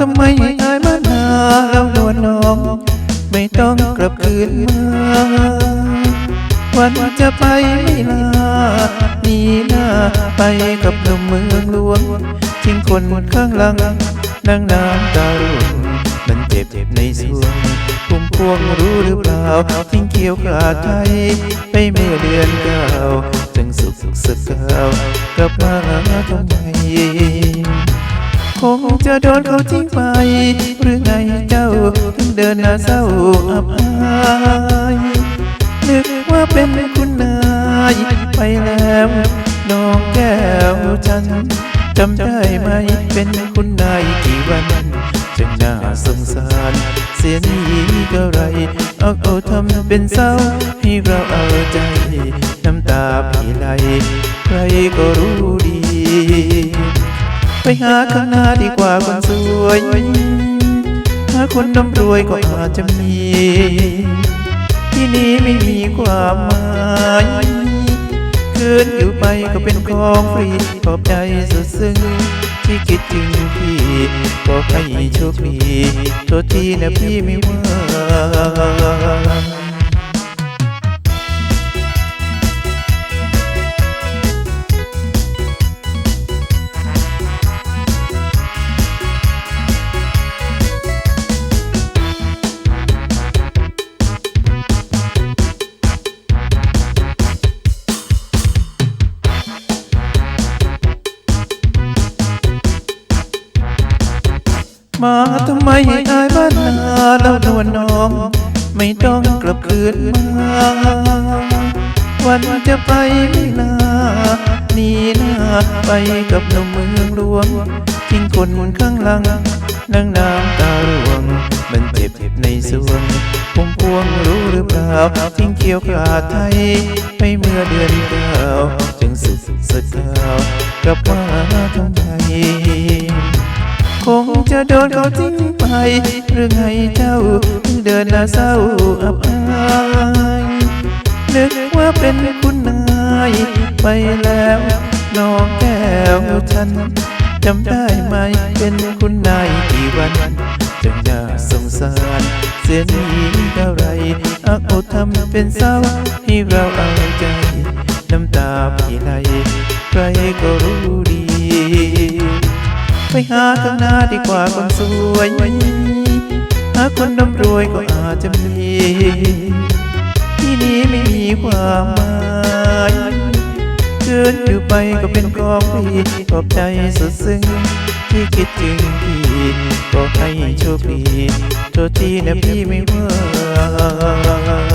ทำไมอายมานาแล้วนวลน้อง ไม่ต้องกลับคืนมาวันจะไปไม่ลาหนีหน้าไปกับหนุ่มเมืองหลวงทิ้งคนข้างหลังนั่งน้ำตาร่วงมันเจ็บเจ็บในสวงพุ่มพวงรู้หรือเปล่า ทิ้งเกี่ยวกาดไทยไปเมื่อเดือนเก้าจึงสุขสุขสกเก้ากลับมา จะโดนเขาทิ้งไป หรือไงเจ้า ถึงเดินหน้าเศร้าอับอายนึกว่าเป็นคุณนายไปแล้วน้องแก้วฉันจำได้ไหมเป็นคุณนายกี่วันจึงน่าสงสาร เสียนี้ก็ไรเอาเอาทำเป็นเศร้า ให้เราเอาใจ น้ำตาพี่ไหลใครก็รู้ ไปหาข้างหน้าดีกว่าคนสวย หาคนน้ำรวยก็อาจจะมี ที่นี้ไม่มีความหมายคืนอยู่ไปก็เป็นของฟรีขอบใจสุดซึ้งที่คิดถึงพี่ก็ให้โชคดีโทษทีนะพี่ไม่ว่า มาทำไมอายบ้านนาแล้วนวลน้อง ไม่ต้องกลับคืนมาวันจะไปไม่ลานีหน้าไปกับหนุ่มเมืองหลวงทิ้งคนข้างหลังนั่งน้ำตาร่วง มันเจ็บในสวงผมพวงรู้หรือเปล่าทิ้งเขียวกราดไทยไปเมื่อเดือนเก้าจึงสุดสักเก้าวกับมา หรือไงเจ้าเดินหน้าเศร้าอับอายนึกว่าเป็นคุณนายไปแล้วน้องแก้วฉันจำได้ไหมเป็นคุณนายกี่วันจังน่าสงสารเสียนี้เท่าไรอักอดทำเป็นเศร้าให้เราเอาใจ น้ำตาพี่ไหลใครก็รู้ดี ไปหาข้างหน้าดีกว่าคนสวยหา คนร่ำรวยก็อาจจะมี ที่นี้ไม่มีความหมายเกินอยู่ไปก็เป็นกองพี่ขอบใจสุดซึ้งที่คิดถึงพี่ก็ให้โชคดีโทษทีนะพี่ไม่ว่า